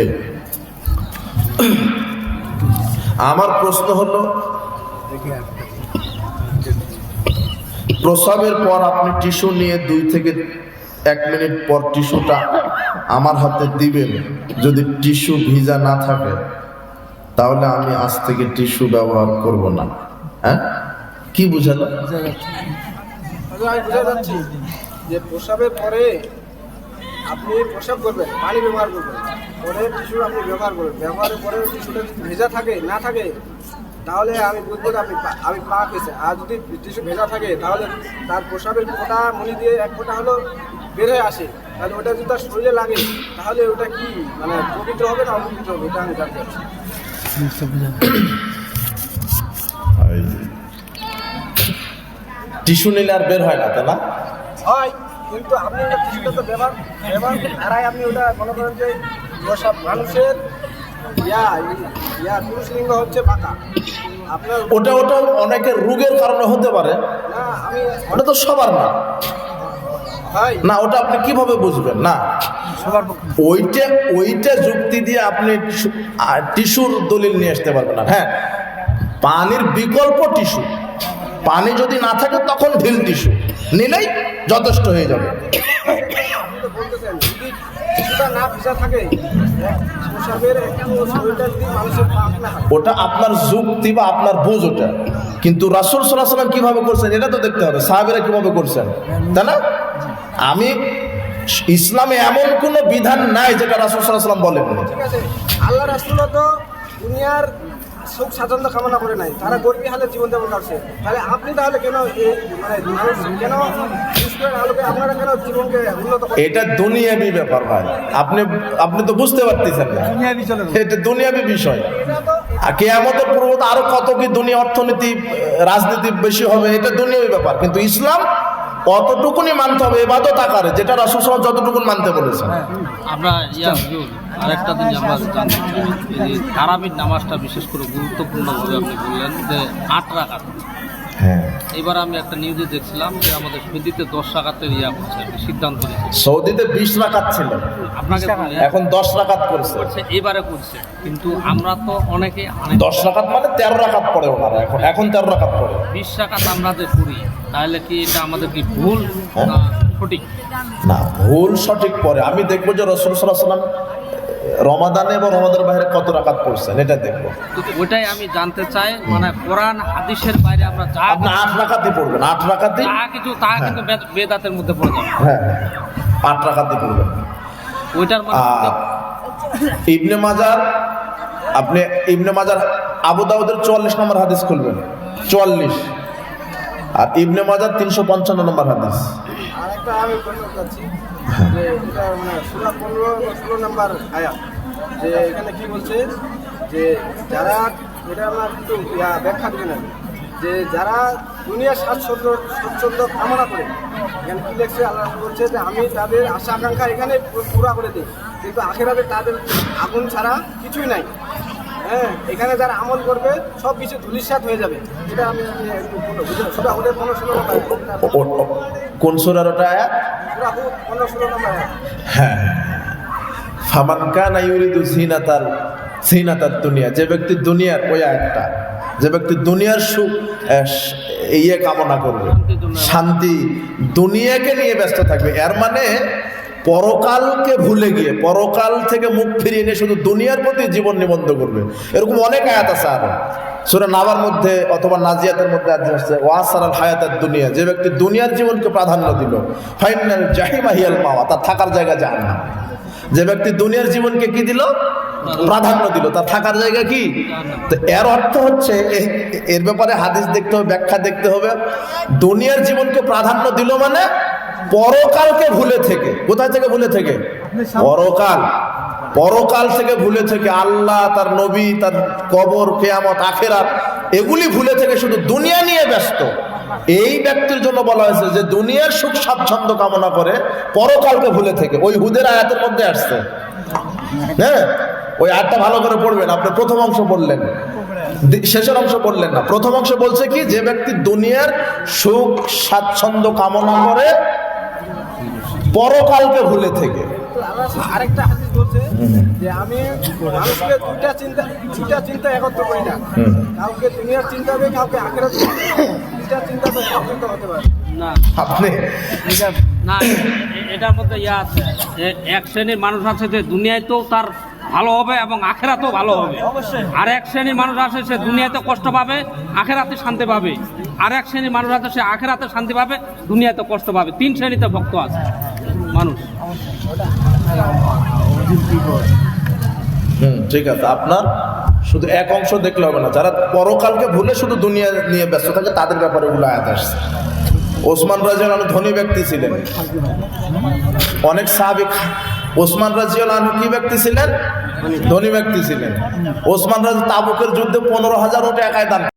এই। আমার প্রশ্ন হলো, প্রসাবের পর আপনি টিস্যু নিয়ে দুই থেকে এক মিনিট পর টিস্যুটা আমার হাতে দিবেন। যদি টিস্যু ভিজা না থাকে, তাহলে আমি আজ থেকে টিস্যু ব্যবহার করব না। হ্যাঁ? কি বুঝালো? যে প্রসাবের পরে আপনি প্রসাব করবেন, পানি ব্যবহার করবেন। পরে টিস্যু আপনি ব্যবহার করবেন ব্যবহারের পরে টিস্যুটা যদি ভেজা থাকে না থাকে তাহলে আমি বুঝব যে আপনি আমি পা পেয়েছে। আর যদি টিস্যু ভেজা থাকে তাহলে তার প্রসাবের ফোঁটা মনি দিয়ে এক ফোঁটা হলো বের হয়ে আসে। তাহলে ওটা যদি তার শরীরে লাগে তাহলে ওটা কি? মানে পবিত্র হবে না অপবিত্র হবে? এটা আমি জানতে টিস্যু নিলে আর বের হয় না তাই না? হয় কিন্তু আপনি ওটা টিস্যুটা তো ব্যবহার ব্যবহার ধারায় আপনি ওটা মনে করেন যে প্রসাব মানুষের ইয়া ইয়া হচ্ছে বাঁকা আপনার ওটা ওটা অনেকের রোগের কারণে হতে পারে। না আমি ওটা তো সবার না। না ওটা আপনি কীভাবে বুঝবেন? না। ওইটা ওইটা যুক্তি দিয়ে আপনি টিস্যুর দলিল নিয়ে আসতে পারবেন না। হ্যাঁ পানির বিকল্প টিস্যু। পানি যদি না থাকে তখন ঢিল টিস্যু। নিলেই যথেষ্ট হয়ে যাবে আপনি তো বলতেছেন যদি টিস্যুটা না ভিজা থাকে। ওটা আপনার যুক্তি বা আপনার বুঝ ওটা। কিন্তু রাসুল সাল্লাহ সাল্লাম কীভাবে করছেন এটা তো দেখতে হবে। সাহেবেরা কীভাবে করছেন? তাই না? আমি ইসলামে এমন কোনো বিধান নাই যেটা রাসুল সাল্লাহ সাল্লাম বলেন আল্লাহ রাসুল তো দুনিয়ার সুখ স্বাচ্ছন্দ্য কামনা করে নাই। তারা গর্বী হালে জীবনযাপন করছে। তাহলে আপনি তাহলে কেন মানে মানুষ কেন আলোকে আপনারা কেন জীবনকে উন্নত এটা দুনিয়াবি ব্যাপার ভাই। আপনি আপনি তো বুঝতে পারতেছেন না। এটা দুনিয়াবি বিষয়। আর কেয়ামতের পূর্বত আরও কত কি দুনিয়া অর্থনীতি রাজনীতি বেশি হবে এটা দুনিয়াবি ব্যাপার। কিন্তু ইসলাম অতটুকুনি মানতে হবে এবাদত আকারে যেটা রাসুল সাল্লাম যতটুকু মানতে বলেছে আমরা ইয়া আরেকটা দিন আমরা জানতে চাই, তারাবির নামাজটা বিশেষ করে গুরুত্বপূর্ণভাবে আপনি বললেন যে আট হ্যাঁ এবার আমি একটা নিউজে দেখছিলাম যে আমাদের সৌদিতে দশ রাকাতের ইয়া করছে সিদ্ধান্ত সৌদিতে বিশ রাকাত ছিল। আপনাকে এখন দশ রাকাত করেছে। এবারে করছে। কিন্তু আমরা তো অনেকে দশ রাকাত মানে তেরো রাকাত পড়ে ওনারা এখন এখন তেরো রাকাত পড়ে। বিশ রাকাত আমরা যে করি তাহলে কি এটা আমাদের কি ভুল সঠিক? না ভুল সঠিক পরে আমি দেখব যে রসুল সাল্লাহ সাল্লাম রমাদানে এবং রমাদানের বাইরে কত রাকাত পড়ছেন? এটা দেখব। ওইটাই আমি জানতে চাই মানে কোরআন হাদিসের বাইরে আমরা যা আপনি আট রাকাতই পড়বেন আট রাকাতই? তা কিছু তা কিন্তু বেদাতের মধ্যে পড়ে যাবে। হ্যাঁ আট রাকাতই পড়বেন। ওইটার মানে ইবনে মাজার আপনি ইবনে মাজার আবু দাউদের চুয়াল্লিশ নম্বর হাদিস খুলবেন। চুয়াল্লিশ। আর ইবনে মাজার তিনশো পঞ্চান্ন নম্বর হাদিস। আমি যে এটা মানে পনেরো ষোলো নাম্বার যে এখানে বলছে, যে যারা, এটা ব্যাখ্যা যে যারা দুনিয়ার বলছে যে আমি তাদের আশা আকাঙ্ক্ষা এখানে পুরা করে দিই, কিন্তু আখেরাতে তাদের আগুন ছাড়া কিছুই নাই। হ্যাঁ এখানে যারা আমল করবে সব কিছু ধুলিসাত হয়ে যাবে। এটা আমি সুরা হুদের পনেরো ষোলো কোন সুরার ওটা আয়াত? সুরা হুদ পনেরো ষোলো নাম্বার আয়াত। হ্যাঁ ফামান কানা ইউরিদু সিনাতাল সিনাতার দুনিয়া। যে ব্যক্তি দুনিয়ার ওই একটা যে ব্যক্তি দুনিয়ার সুখ ইয়ে কামনা করবে। শান্তি দুনিয়াকে নিয়ে ব্যস্ত থাকবে। এর মানে পরকালকে ভুলে গিয়ে, পরকাল থেকে মুখ ফিরিয়ে নিয়ে শুধু দুনিয়ার প্রতি জীবন নিবন্ধ করবে। এরকম অনেক আয়াত আছে আরও। সুরা নাবার মধ্যে অথবা নাজিয়াতের মধ্যে আসছে ওয়াসার আল হায়াতের দুনিয়া যে ব্যক্তি দুনিয়ার জীবনকে প্রাধান্য দিল। ফাইনাল জাহিমাহিয়াল মাওয়া, তার থাকার জায়গা জান না যে ব্যক্তি দুনিয়ার জীবনকে কি দিল? প্রাধান্য দিল। তার থাকার জায়গা কি? তো এর অর্থ হচ্ছে এর ব্যাপারে হাদিস দেখতে হবে, ব্যাখ্যা দেখতে হবে। দুনিয়ার জীবনকে প্রাধান্য দিল মানে পরকালকে ভুলে থেকে। কোথায় থেকে ভুলে থেকে? পরকাল। পরকাল থেকে ভুলে থেকে আল্লাহ তার নবী তার কবর কেয়ামত আখেরাত এগুলি ভুলে থেকে শুধু দুনিয়া নিয়ে ব্যস্ত। এই ব্যক্তির জন্য বলা হয়েছে যে দুনিয়ার সুখ স্বাচ্ছন্দ্য কামনা করে পরকালকে ভুলে থেকে। ওই হুদের আয়াতের মধ্যে আসছে। হ্যাঁ? ওই আয়াতটা ভালো করে পড়বেন। আপনি প্রথম অংশ বললেন দি- শেষের অংশ বললেন না। প্রথম অংশ বলছে কি? যে ব্যক্তি দুনিয়ার সুখ স্বাচ্ছন্দ্য কামনা করে পরকালকে ভুলে থেকে। আরেকটা হাদিস বলছে যে আমি মানুষকে দুইটা চিন্তা দুইটা চিন্তা একত্র করি না। কাউকে দুনিয়ার চিন্তা হবে কাউকে আখেরাত দুইটা চিন্তা তো একত্রিত হতে পারে। না। আপনি না এটার মধ্যে ইয়া আছে। এক শ্রেণির মানুষ আছে যে দুনিয়ায় তো তার ভালো হবে এবং আখেরাতেও ভালো হবে। আর এক শ্রেণির মানুষ আছে সে দুনিয়াতে কষ্ট পাবে আখেরাতে শান্তি পাবে। আর এক শ্রেণির মানুষ আছে সে আখেরাতে শান্তি পাবে দুনিয়াতে কষ্ট পাবে। তিন শ্রেণীতে ভক্ত আছে। হুম, ঠিক আছে। আপনার শুধু এক অংশ দেখলে হবে না, যারা পরকালকে ভুলে শুধু দুনিয়া নিয়ে ব্যস্ত থাকে, তাদের ব্যাপারে আয়াত আসছে। ওসমান রাজিয়াল আনু ধনী ব্যক্তি ছিলেন। অনেক সাহাবিক ওসমান রাজিয়াল আনু কি ব্যক্তি ছিলেন? ধনী ব্যক্তি ছিলেন। ওসমান রাজি তাবুকের যুদ্ধে পনেরো হাজার ওটা একাই দান